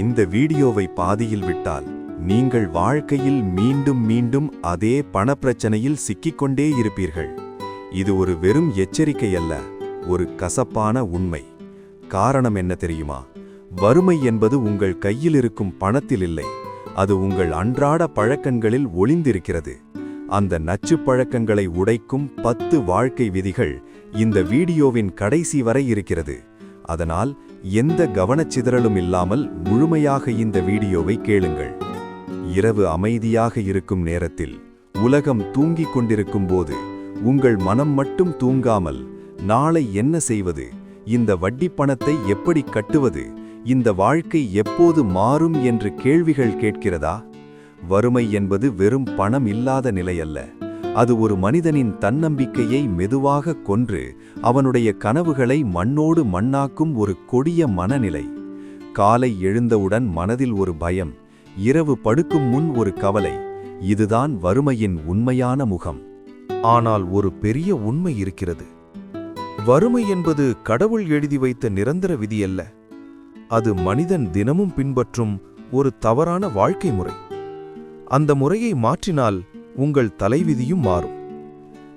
இந்த வீடியோவை பாதியில் விட்டால் நீங்கள் வாழ்க்கையில் மீண்டும் மீண்டும் அதே பணப்பிரச்சனையில் சிக்கிக்கொண்டே இருப்பீர்கள். இது ஒரு வெறும் எச்சரிக்கை அல்ல ஒரு கசப்பான உண்மை. காரணம் என்ன தெரியுமா? வறுமை என்பது உங்கள் கையில் இருக்கும் பணத்தில் இல்லை அது உங்கள் அன்றாட பழக்கங்களில் ஒளிந்திருக்கிறது. அந்த நச்சு பழக்கங்களை உடைக்கும் பத்து வாழ்க்கை விதிகள் இந்த வீடியோவின் கடைசி வரை இருக்கிறது. அதனால் எந்த கவனச்சிதறலும் இல்லாமல் முழுமையாக இந்த வீடியோவை கேளுங்கள். இரவு அமைதியாக இருக்கும் நேரத்தில் உலகம் தூங்கிக் கொண்டிருக்கும் போது உங்கள் மனம் மட்டும் தூங்காமல் நாளை என்ன செய்வது? இந்த வட்டிப் பணத்தை எப்படி கட்டுவது? இந்த வாழ்க்கை எப்போது மாறும் என்று கேள்விகள் கேட்கிறதா? வறுமை என்பது வெறும் பணம் இல்லாத நிலையல்ல. அது ஒரு மனிதனின் தன்னம்பிக்கையை மெதுவாக கொன்று அவனுடைய கனவுகளை மண்ணோடு மண்ணாக்கும் ஒரு கொடிய மனநிலை. காலை எழுந்தவுடன் மனதில் ஒரு பயம் இரவு படுக்கும் முன் ஒரு கவலை இதுதான் வறுமையின் உண்மையான முகம். ஆனால் ஒரு பெரிய உண்மை இருக்கிறது. வறுமை என்பது கடவுள் எழுதி வைத்த நிரந்தர விதியல்ல. அது மனிதன் தினமும் பின்பற்றும் ஒரு தவறான வாழ்க்கை முறை. அந்த முறையை மாற்றினால் உங்கள் தலைவிதியும் மாறும்.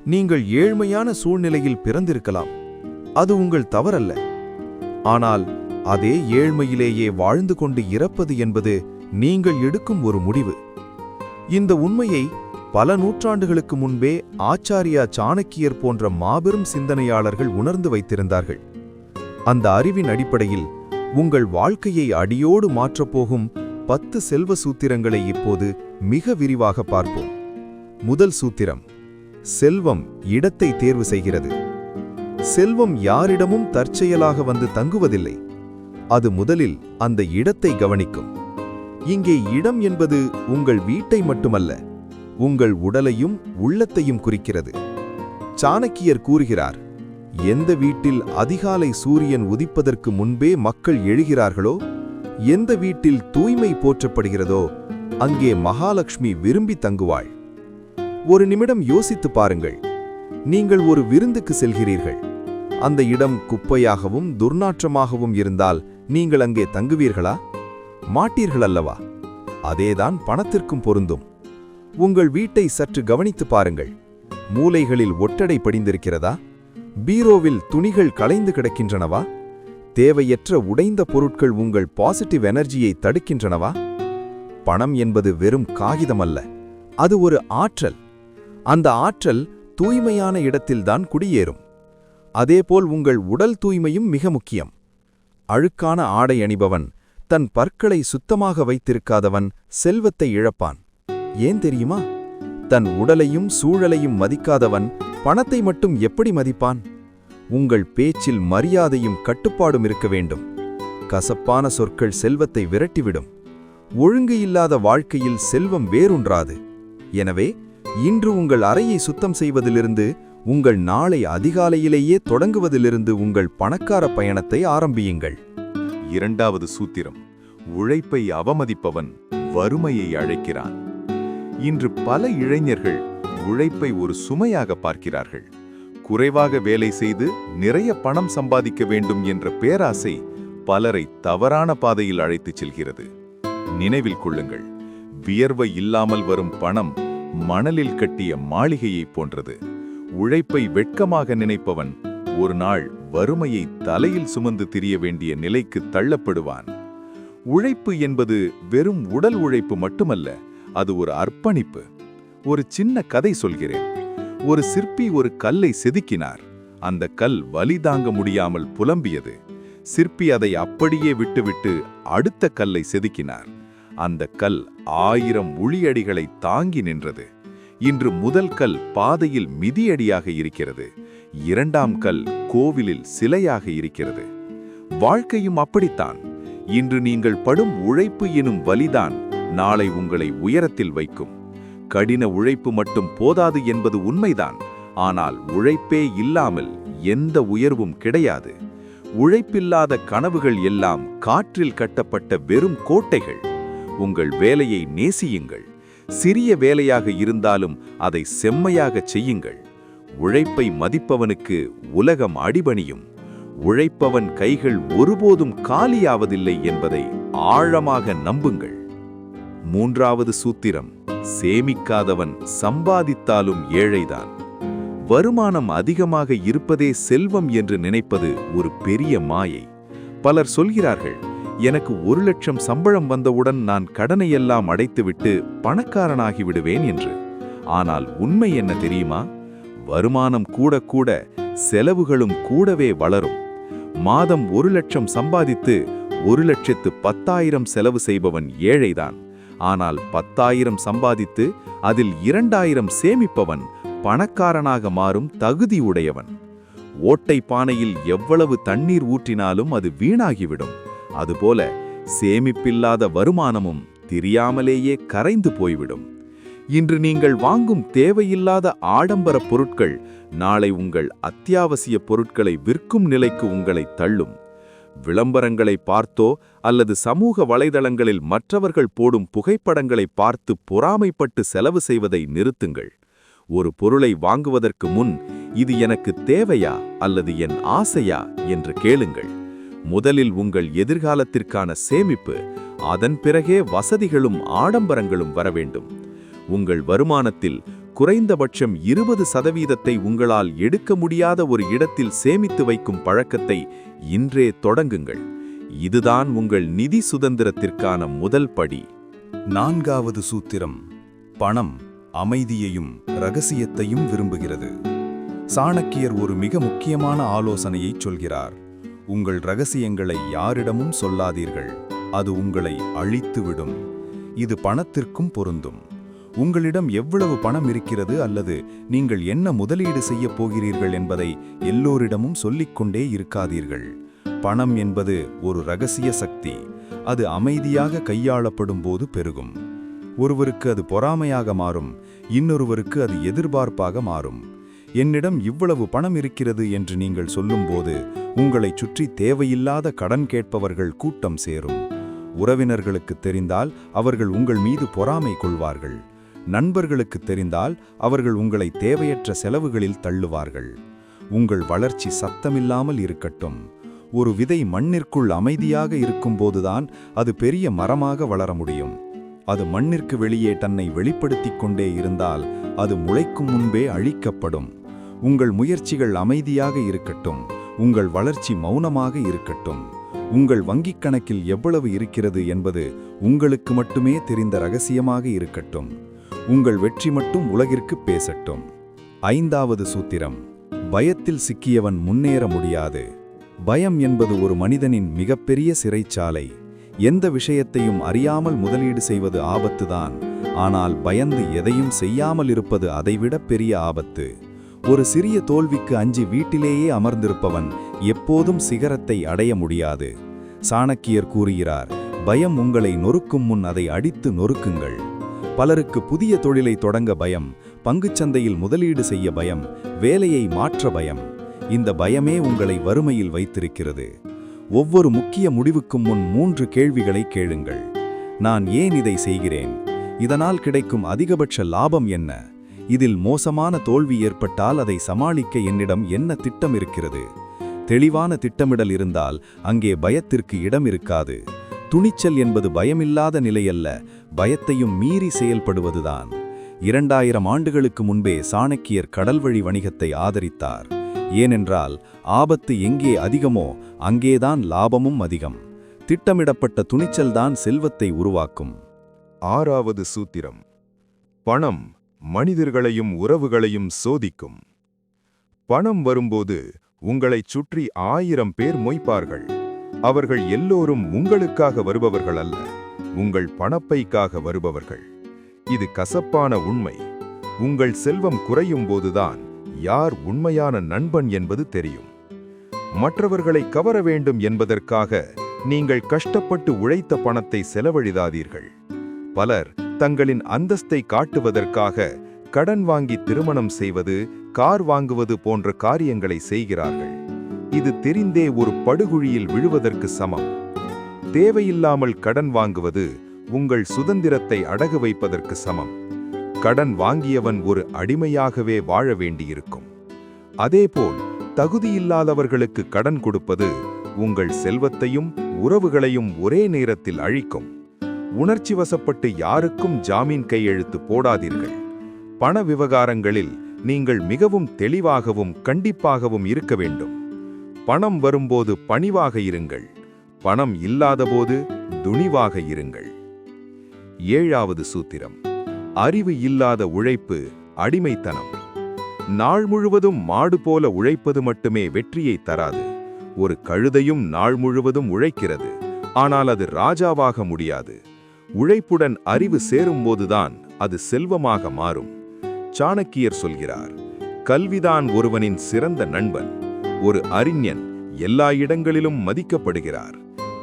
நீங்கள் ஏழ்மையான சூழ்நிலையில் பிறந்திருக்கலாம். அது உங்கள் தவறல்ல. ஆனால் அதே ஏழ்மையிலேயே வாழ்ந்து கொண்டு இறப்பது என்பது நீங்கள் எடுக்கும் ஒரு முடிவு. இந்த உண்மையை பல நூற்றாண்டுகளுக்கு முன்பே ஆச்சாரியா சாணக்கியர் போன்ற மாபெரும் சிந்தனையாளர்கள் உணர்ந்து வைத்திருந்தார்கள். அந்த அறிவின் அடிப்படையில் உங்கள் வாழ்க்கையை அடியோடு மாற்றப்போகும் பத்து செல்வ சூத்திரங்களை இப்போது மிக விரிவாக பார்ப்போம். முதல் சூத்திரம். செல்வம் இடத்தை தேர்வு செய்கிறது. செல்வம் யாரிடமும் தற்செயலாக வந்து தங்குவதில்லை. அது முதலில் அந்த இடத்தை கவனிக்கும். இங்கே இடம் என்பது உங்கள் வீட்டை மட்டுமல்ல உங்கள் உடலையும் உள்ளத்தையும் குறிக்கிறது. சாணக்கியர் கூறுகிறார் எந்த வீட்டில் அதிகாலை சூரியன் உதிப்பதற்கு முன்பே மக்கள் எழுகிறார்களோ எந்த வீட்டில் தூய்மை போற்றப்படுகிறதோ அங்கே மகாலட்சுமி விரும்பி தங்குவாள். ஒரு நிமிடம் யோசித்து பாருங்கள். நீங்கள் ஒரு விருந்துக்கு செல்கிறீர்கள். அந்த இடம் குப்பையாகவும் துர்நாற்றமாகவும் இருந்தால் நீங்கள் அங்கே தங்குவீர்களா? மாட்டீர்கள் அல்லவா அதேதான் பணத்திற்கும் பொருந்தும். உங்கள் வீட்டை சற்று கவனித்து பாருங்கள். மூலைகளில் ஒட்டடை படிந்திருக்கிறதா? பீரோவில் துணிகள் களைந்து கிடக்கின்றனவா? தேவையற்ற உடைந்த பொருட்கள் உங்கள் பாசிட்டிவ் எனர்ஜியை தடுக்கின்றனவா? பணம் என்பது வெறும் காகிதமல்ல. அது ஒரு ஆற்றல். அந்த ஆற்றல் தூய்மையான இடத்தில்தான் குடியேறும். அதேபோல் உங்கள் உடல் தூய்மையும் மிக முக்கியம். அழுக்கான ஆடை அணிபவன் தன் பற்களை சுத்தமாக வைத்திருக்காதவன் செல்வத்தை இழப்பான். ஏன் தெரியுமா? தன் உடலையும் சூழலையும் மதிக்காதவன் பணத்தை மட்டும் எப்படி மதிப்பான்? உங்கள் பேச்சில் மரியாதையும் கட்டுப்பாடும் இருக்க வேண்டும். கசப்பான சொற்கள் செல்வத்தை விரட்டிவிடும். ஒழுங்கு இல்லாத வாழ்க்கையில் செல்வம் வேறுன்றாது. எனவே இன்று உங்கள் அறையை சுத்தம் செய்வதிலிருந்து உங்கள் நாளை அதிகாலையிலேயே தொடங்குவதிலிருந்து உங்கள் பணக்கார பயணத்தை ஆரம்பியுங்கள். இரண்டாவது சூத்திரம் உழைப்பை அவமதிப்பவன் வறுமையை அழைக்கிறான். இன்று பல இளைஞர்கள் உழைப்பை ஒரு சுமையாக பார்க்கிறார்கள். குறைவாக வேலை செய்து நிறைய பணம் சம்பாதிக்க வேண்டும் என்ற பேராசை பலரை தவறான பாதையில் அழைத்துச் செல்கிறது. நினைவில் கொள்ளுங்கள் வியர்வை இல்லாமல் வரும் பணம் மணலில் கட்டிய மாளிகையைப் போன்றது. உழைப்பை வெட்கமாக நினைப்பவன் ஒரு நாள் வறுமையை தலையில் சுமந்து திரிய வேண்டிய நிலைக்கு தள்ளப்படுவான். உழைப்பு என்பது வெறும் உடல் உழைப்பு மட்டுமல்ல அது ஒரு அர்ப்பணிப்பு. ஒரு சின்ன கதை சொல்கிறேன். ஒரு சிற்பி ஒரு கல்லை செதுக்கினார். அந்த கல் வலி தாங்க முடியாமல் புலம்பியது. சிற்பி அதை அப்படியே விட்டுவிட்டு அடுத்த கல்லை செதுக்கினார். அந்த கல் ஆயிரம் உளியடிகளை தாங்கி நின்றது. இன்று முதல் கல் பாதையில் மிதியடியாக இருக்கிறது. இரண்டாம் கல் கோவிலில் சிலையாக இருக்கிறது. வாழ்க்கையும் அப்படித்தான். இன்று நீங்கள் படும் உழைப்பு எனும் வலிதான் நாளை உங்களை உயரத்தில் வைக்கும். கடின உழைப்பு மட்டும் போதாது என்பது உண்மைதான். ஆனால் உழைப்பே இல்லாமல் எந்த உயர்வும் கிடையாது. உழைப்பில்லாத கனவுகள் எல்லாம் காற்றில் கட்டப்பட்ட வெறும் கோட்டைகள். உங்கள் வேலையை நேசியுங்கள். சிறிய வேலையாக இருந்தாலும் அதை செம்மையாக செய்யுங்கள். உழைப்பை மதிப்பவனுக்கு உலகம் அடிபணியும். உழைப்பவன் கைகள் ஒருபோதும் காலியாவதில்லை என்பதை ஆழமாக நம்புங்கள். மூன்றாவது சூத்திரம் சேமிக்காதவன் சம்பாதித்தாலும் ஏழைதான். வருமானம் அதிகமாக இருப்பதே செல்வம் என்று நினைப்பது ஒரு பெரிய மாயை. பலர் சொல்கிறார்கள் எனக்கு ஒரு லட்சம் சம்பளம் வந்தவுடன் நான் கடனையெல்லாம் அடைத்துவிட்டு பணக்காரனாகி விடுவேன் என்று. ஆனால் உண்மை என்ன தெரியுமா? வருமானம் கூட கூட செலவுகளும் கூடவே வளரும். மாதம் ஒரு லட்சம் சம்பாதித்து ஒரு லட்சத்து பத்தாயிரம் செலவு செய்பவன் ஏழைதான். ஆனால் பத்தாயிரம் சம்பாதித்து அதில் இரண்டாயிரம் சேமிப்பவன் பணக்காரனாக மாறும் தகுதி உடையவன். ஓட்டை பானையில் எவ்வளவு தண்ணீர் ஊற்றினாலும் அது வீணாகிவிடும். அதுபோல சேமிப்பில்லாத வருமானமும் தெரியாமலேயே கரைந்து போய்விடும். இன்று நீங்கள் வாங்கும் தேவையில்லாத ஆடம்பர பொருட்கள் நாளை உங்கள் அத்தியாவசிய பொருட்களை விற்கும் நிலைக்கு உங்களை தள்ளும். விளம்பரங்களை பார்த்தோ அல்லது சமூக வலைதளங்களில் மற்றவர்கள் போடும் புகைப்படங்களை பார்த்து பொறாமைப்பட்டு செலவு செய்வதை நிறுத்துங்கள். ஒரு பொருளை வாங்குவதற்கு முன் இது எனக்கு தேவையா அல்லது என் ஆசையா? என்று கேளுங்கள். முதலில் உங்கள் எதிர்காலத்திற்கான சேமிப்பு அதன் பிறகே வசதிகளும் ஆடம்பரங்களும் வர வேண்டும். உங்கள் வருமானத்தில் குறைந்தபட்சம் இருபது சதவீதத்தை உங்களால் எடுக்க முடியாத ஒரு இடத்தில் சேமித்து வைக்கும் பழக்கத்தை இன்றே தொடங்குங்கள். இதுதான் உங்கள் நிதி சுதந்திரத்திற்கான முதல் படி. நான்காவது சூத்திரம் பணம் அமைதியையும் ரகசியத்தையும் விரும்புகிறது. சாணக்கியர் ஒரு மிக முக்கியமான ஆலோசனையைச் சொல்கிறார். உங்கள் ரகசியங்களை யாரிடமும் சொல்லாதீர்கள். அது உங்களை அழித்துவிடும். இது பணத்திற்கும் பொருந்தும். உங்களிடம் எவ்வளவு பணம் இருக்கிறது அல்லது நீங்கள் என்ன முதலீடு செய்யப் போகிறீர்கள் என்பதை எல்லோரிடமும் சொல்லிக்கொண்டே இருக்காதீர்கள். பணம் என்பது ஒரு ரகசிய சக்தி. அது அமைதியாக கையாளப்படும் போது பெருகும். ஒருவருக்கு அது பொறாமையாக மாறும். இன்னொருவருக்கு அது எதிர்பார்ப்பாக மாறும். என்னிடம் இவ்வளவு பணம் இருக்கிறது என்று நீங்கள் சொல்லும்போது உங்களைச் சுற்றி தேவையில்லாத கடன் கேட்பவர்கள் கூட்டம் சேரும். உறவினர்களுக்கு தெரிந்தால் அவர்கள் உங்கள் மீது பொறாமை கொள்வார்கள். நண்பர்களுக்கு தெரிந்தால் அவர்கள் உங்களை தேவையற்ற செலவுகளில் தள்ளுவார்கள். உங்கள் வளர்ச்சி சத்தமில்லாமல் இருக்கட்டும். ஒரு விதை மண்ணிற்குள் அமைதியாக இருக்கும்போதுதான் அது பெரிய மரமாக வளர முடியும். அது மண்ணிற்கு வெளியே தன்னை வெளிப்படுத்திக் கொண்டே இருந்தால் அது முளைக்கும் முன்பே அழிக்கப்படும். உங்கள் முயற்சிகள் அமைதியாக இருக்கட்டும். உங்கள் வளர்ச்சி மௌனமாக இருக்கட்டும். உங்கள் வங்கிக் கணக்கில் எவ்வளவு இருக்கிறது என்பது உங்களுக்கு மட்டுமே தெரிந்த ரகசியமாக இருக்கட்டும். உங்கள் வெற்றி மட்டும் உலகிற்கு பேசட்டும். ஐந்தாவது சூத்திரம். பயத்தில் சிக்கியவன் முன்னேற முடியாது. பயம் என்பது ஒரு மனிதனின் மிகப்பெரிய சிறைச்சாலை. எந்த விஷயத்தையும் அறியாமல் முதலீடு செய்வது ஆபத்துதான். ஆனால் பயந்து எதையும் செய்யாமல் இருப்பது அதைவிட பெரிய ஆபத்து. ஒரு சிறிய தோல்விக்கு அஞ்சு வீட்டிலேயே அமர்ந்திருப்பவன் எப்போதும் சிகரத்தை அடைய முடியாது. சாணக்கியர் கூறுகிறார் பயம் உங்களை நொறுக்கும் முன் அதை அடித்து நொறுக்குங்கள். பலருக்கு புதிய தொழிலை தொடங்க பயம் பங்குச்சந்தையில் முதலீடு செய்ய பயம் வேலையை மாற்ற பயம். இந்த பயமே உங்களை வறுமையில் வைத்திருக்கிறது. ஒவ்வொரு முக்கிய முடிவுக்கும் முன் மூன்று கேள்விகளை கேளுங்கள். நான் ஏன் இதை செய்கிறேன்? இதனால் கிடைக்கும் அதிகபட்ச லாபம் என்ன? இதில் மோசமான தோல்வி ஏற்பட்டால் அதை சமாளிக்க என்னிடம் என்ன திட்டம் இருக்கிறது தெளிவான திட்டமிடல் இருந்தால் அங்கே பயத்திற்கு இடம் இருக்காது துணிச்சல் என்பது பயமில்லாத நிலையல்ல பயத்தையும் மீறி செயல்படுவதுதான். இரண்டாயிரம் ஆண்டுகளுக்கு முன்பே சாணக்கியர் கடல்வழி வணிகத்தை ஆதரித்தார். ஏனென்றால் ஆபத்து எங்கே அதிகமோ அங்கேதான் லாபமும் அதிகம். திட்டமிடப்பட்ட துணிச்சல்தான் செல்வத்தை உருவாக்கும். ஆறாவது சூத்திரம். பணம். மனிதர்களையும் உறவுகளையும் சோதிக்கும். பணம் வரும்போது உங்களைச் சுற்றி ஆயிரம் பேர் மொய்ப்பார்கள். அவர்கள் எல்லோரும் உங்களுக்காக வருபவர்கள் அல்ல உங்கள் பணப்பைக்காக வருபவர்கள். இது கசப்பான உண்மை. உங்கள் செல்வம் குறையும் போதுதான் யார் உண்மையான நண்பன் என்பது தெரியும். மற்றவர்களை கவர வேண்டும் என்பதற்காக நீங்கள் கஷ்டப்பட்டு உழைத்த பணத்தை செலவழிதாதீர்கள். பலர் தங்களின் அந்தஸ்தை காட்டுவதற்காக கடன் வாங்கி திருமணம் செய்வது கார் வாங்குவது போன்ற காரியங்களை செய்கிறார்கள். இது தெரிந்தே ஒரு படுகுழியில் விழுவதற்கு சமம். தேவையில்லாமல் கடன் வாங்குவது உங்கள் சுதந்திரத்தை அடகு வைப்பதற்கு சமம். கடன் வாங்கியவன் ஒரு அடிமையாகவே வாழ வேண்டியிருக்கும். அதேபோல் தகுதியில்லாதவர்களுக்கு கடன் கொடுப்பது உங்கள் செல்வத்தையும் உறவுகளையும் ஒரே நேரத்தில் அழிக்கும். உணர்ச்சி வசப்பட்டு யாருக்கும் ஜாமீன் கையெழுத்து போடாதீர்கள். பண விவகாரங்களில் நீங்கள் மிகவும் தெளிவாகவும் கண்டிப்பாகவும் இருக்க வேண்டும். பணம் வரும்போது பணிவாக இருங்கள். பணம் இல்லாதபோது துணிவாக இருங்கள். ஏழாவது சூத்திரம். அறிவு இல்லாத உழைப்பு அடிமைத்தனம். நாள் முழுவதும் மாடு போல உழைப்பது மட்டுமே வெற்றியை தராது. ஒரு கழுதையும் நாள் முழுவதும் உழைக்கிறது. ஆனால் அது ராஜாவாக முடியாது. உழைப்புடன் அறிவு சேரும்போதுதான் அது செல்வமாக மாறும். சாணக்கியர் சொல்கிறார் கல்விதான் ஒருவனின் சிறந்த நண்பன். ஒரு அறிஞன் எல்லா இடங்களிலும் மதிக்கப்படுகிறார்.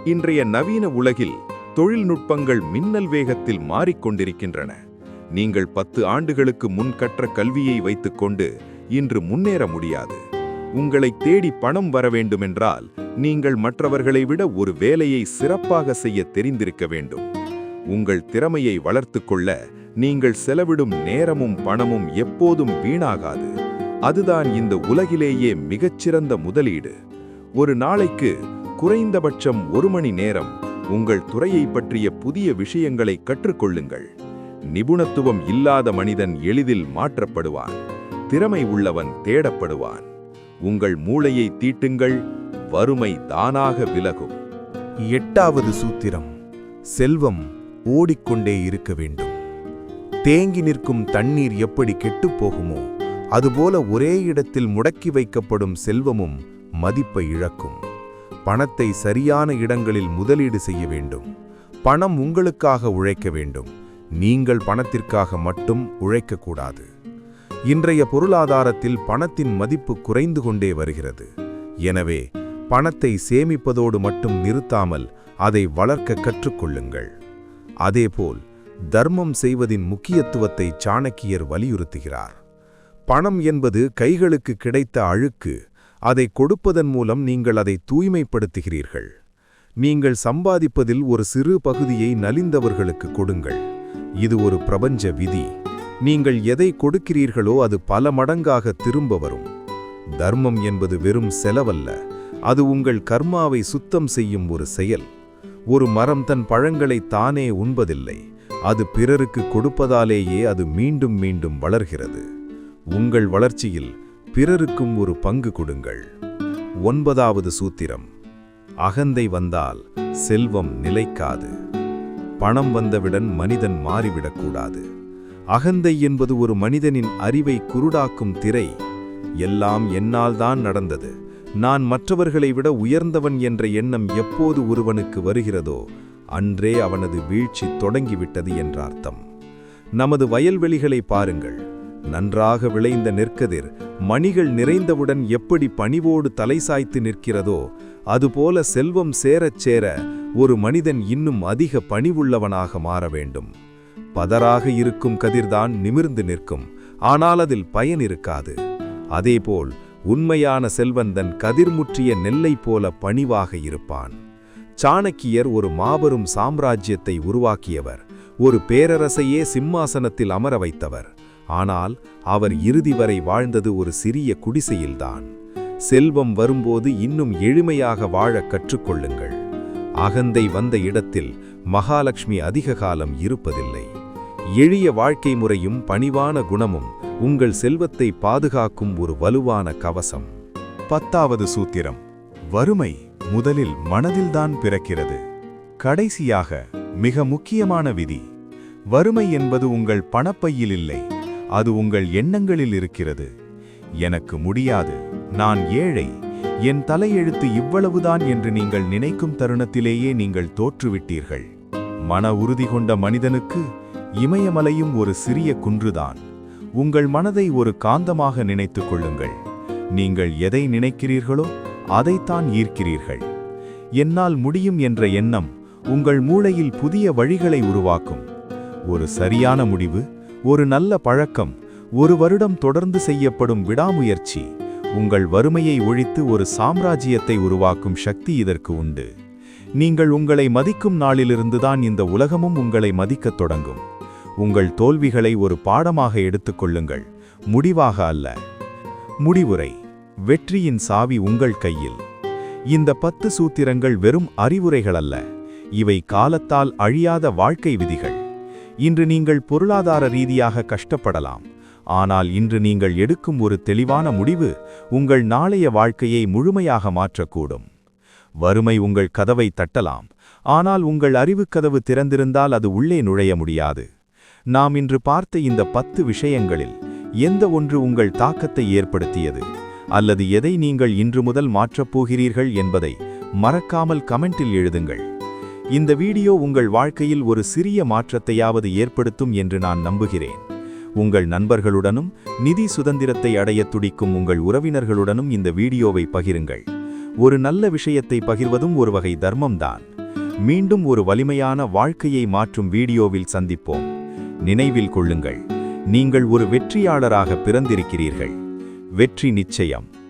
இன்றைய நவீன உலகில் தொழில்நுட்பங்கள் மின்னல் வேகத்தில் மாறிக்கொண்டிருக்கின்றன. நீங்கள் பத்து ஆண்டுகளுக்கு முன் கற்ற கல்வியை வைத்துக்கொண்டு இன்று முன்னேற முடியாது. உங்களை தேடி பணம் வர வேண்டுமென்றால் நீங்கள் மற்றவர்களை விட ஒரு வேலையை சிறப்பாக செய்ய தெரிந்திருக்க வேண்டும். உங்கள் திறமையை வளர்த்துக் கொள்ள நீங்கள் செலவிடும் நேரமும் பணமும் எப்போதும் வீணாகாது. அதுதான் இந்த உலகிலேயே மிகச்சிறந்த முதலீடு. ஒரு நாளைக்கு குறைந்தபட்சம் ஒரு மணி நேரம் உங்கள் துறையை பற்றிய புதிய விஷயங்களை கற்றுக்கொள்ளுங்கள். நிபுணத்துவம் இல்லாத மனிதன் எளிதில் மாற்றப்படுவான். திறமை உள்ளவன் தேடப்படுவான். உங்கள் மூளையை தீட்டுங்கள் வறுமை தானாக விலகும். எட்டாவது சூத்திரம் செல்வம் ஓடிக்கொண்டே இருக்க வேண்டும். தேங்கி நிற்கும் தண்ணீர் எப்படி கெட்டுப் போகுமோ அதுபோல ஒரே இடத்தில் முடக்கி வைக்கப்படும் செல்வமும் மதிப்பை இழக்கும். பணத்தை சரியான இடங்களில் முதலீடு செய்ய வேண்டும். பணம் உங்களுக்காக உழைக்க வேண்டும். நீங்கள் பணத்திற்காக மட்டும் உழைக்கக்கூடாது. இன்றைய பொருளாதாரத்தில் பணத்தின் மதிப்பு குறைந்து கொண்டே வருகிறது. எனவே பணத்தை சேமிப்பதோடு மட்டும் நிறுத்தாமல் அதை வளர்க்க கற்றுக்கொள்ளுங்கள். அதேபோல் தர்மம் செய்வதின் முக்கியத்துவத்தை சாணக்கியர் வலியுறுத்துகிறார். பணம் என்பது கைகளுக்கு கிடைத்த அழுக்கு அதை கொடுப்பதன் மூலம் நீங்கள் அதை தூய்மைப்படுத்துகிறீர்கள். நீங்கள் சம்பாதிப்பதில் ஒரு சிறு பகுதியை நலிந்தவர்களுக்கு கொடுங்கள். இது ஒரு பிரபஞ்ச விதி. நீங்கள் எதை கொடுக்கிறீர்களோ அது பல மடங்காக திரும்ப வரும். தர்மம் என்பது வெறும் செலவல்ல அது உங்கள் கர்மாவை சுத்தம் செய்யும் ஒரு செயல். ஒரு மரம் தன் பழங்களை தானே உண்பதில்லை. அது பிறருக்கு கொடுப்பதாலேயே அது மீண்டும் மீண்டும் வளர்கிறது. உங்கள் வளர்ச்சியில் பிறருக்கும் ஒரு பங்கு கொடுங்கள். ஒன்பதாவது சூத்திரம். அகந்தை வந்தால் செல்வம் நிலைக்காது. பணம் வந்தவுடன் மனிதன் மாறிவிடக்கூடாது அகந்தை என்பது ஒரு மனிதனின் அறிவை குருடாக்கும் திரை. எல்லாம் என்னால்தான் நடந்தது. நான் மற்றவர்களை விட உயர்ந்தவன் என்ற எண்ணம் எப்போது ஒருவனுக்கு வருகிறதோ அன்றே அவனது வீழ்ச்சி தொடங்கிவிட்டது என்ற அர்த்தம். நமது வயல்வெளிகளை பாருங்கள். நன்றாக விளைந்த நெற்கதிர் மணிகள் நிறைந்தவுடன் எப்படி பணிவோடு தலை சாய்த்து நிற்கிறதோ அதுபோல செல்வம் சேரச் சேர ஒரு மனிதன் இன்னும் அதிக பணிவுள்ளவனாக மாற வேண்டும். பதராக இருக்கும் கதிர்தான் நிமிர்ந்து நிற்கும் ஆனால் அதில் பயன் இருக்காது. அதேபோல் உண்மையான செல்வந்தன் கதிர்முற்றிய நெல்லை போல பணிவாக இருப்பான். சாணக்கியர் ஒரு மாபெரும் சாம்ராஜ்யத்தை உருவாக்கியவர். ஒரு பேரரசையே சிம்மாசனத்தில் அமர வைத்தவர். ஆனால் அவர் இறுதி வரை வாழ்ந்தது ஒரு சிறிய குடிசையில்தான். செல்வம் வரும்போது இன்னும் எளிமையாக வாழக் கற்றுக்கொள்ளுங்கள். அகந்தை வந்த இடத்தில் மகாலட்சுமி அதிக காலம் இருப்பதில்லை. எளிய வாழ்க்கை முறையும் பணிவான குணமும் உங்கள் செல்வத்தை பாதுகாக்கும் ஒரு வலுவான கவசம். பத்தாவது சூத்திரம். வறுமை முதலில் மனதில்தான் பிறக்கிறது. கடைசியாக மிக முக்கியமான விதி. வறுமை என்பது உங்கள் பணப்பையில் இல்லை அது உங்கள் எண்ணங்களில் இருக்கிறது. எனக்கு முடியாது நான் ஏழை என் தலையெழுத்து இவ்வளவுதான் என்று நீங்கள் நினைக்கும் தருணத்திலேயே நீங்கள் தோற்றுவிட்டீர்கள். மன உறுதி கொண்ட மனிதனுக்கு இமயமலையும் ஒரு சிறிய குன்றுதான். உங்கள் மனதை ஒரு காந்தமாக நினைத்துக் கொள்ளுங்கள். நீங்கள் எதை நினைக்கிறீர்களோ அதைத்தான் ஈர்க்கிறீர்கள். என்னால் முடியும் என்ற எண்ணம் உங்கள் மூளையில் புதிய வழிகளை உருவாக்கும். ஒரு சரியான முடிவு ஒரு நல்ல பழக்கம் ஒரு வருடம் தொடர்ந்து செய்யப்படும் விடாமுயற்சி உங்கள் வறுமையை ஒழித்து ஒரு சாம்ராஜ்யத்தை உருவாக்கும் சக்தி இதற்கு உண்டு. நீங்கள் உங்களை மதிக்கும் நாளிலிருந்துதான் இந்த உலகமும் உங்களை மதிக்கத் தொடங்கும். உங்கள் தோல்விகளை ஒரு பாடமாக எடுத்துக்கொள்ளுங்கள் முடிவாக அல்ல. முடிவுரை. வெற்றியின் சாவி உங்கள் கையில். இந்த பத்து சூத்திரங்கள் வெறும் அறிவுரைகள் அல்ல. இவை காலத்தால் அழியாத வாழ்க்கை விதிகள். இன்று நீங்கள் பொருளாதார ரீதியாக கஷ்டப்படலாம். ஆனால் இன்று நீங்கள் எடுக்கும் ஒரு தெளிவான முடிவு உங்கள் நாளைய வாழ்க்கையை முழுமையாக மாற்றக்கூடும். வறுமை உங்கள் கதவை தட்டலாம். ஆனால் உங்கள் அறிவுக் கதவு திறந்திருந்தால் அது உள்ளே நுழைய முடியாது. நாம் இன்று பார்த்த இந்த பத்து விஷயங்களில் எந்த ஒன்று உங்கள் தாக்கத்தை ஏற்படுத்தியது? அல்லது எதை நீங்கள் இன்று முதல் மாற்றப் போகிறீர்கள் என்பதை மறக்காமல் கமெண்டில் எழுதுங்கள். இந்த வீடியோ உங்கள் வாழ்க்கையில் ஒரு சிறிய மாற்றத்தையாவது ஏற்படுத்தும் என்று நான் நம்புகிறேன். உங்கள் நண்பர்களுடனும் நிதி சுதந்திரத்தை அடையத் துடிக்கும் உங்கள் உறவினர்களுடனும் இந்த வீடியோவை பகிருங்கள். ஒரு நல்ல விஷயத்தை பகிர்வதும் ஒரு வகை தர்மம்தான். மீண்டும் ஒரு வலிமையான வாழ்க்கையை மாற்றும் வீடியோவில் சந்திப்போம். நினைவில் கொள்ளுங்கள். நீங்கள் ஒரு வெற்றியாளராக பிறந்திருக்கிறீர்கள். வெற்றி நிச்சயம்.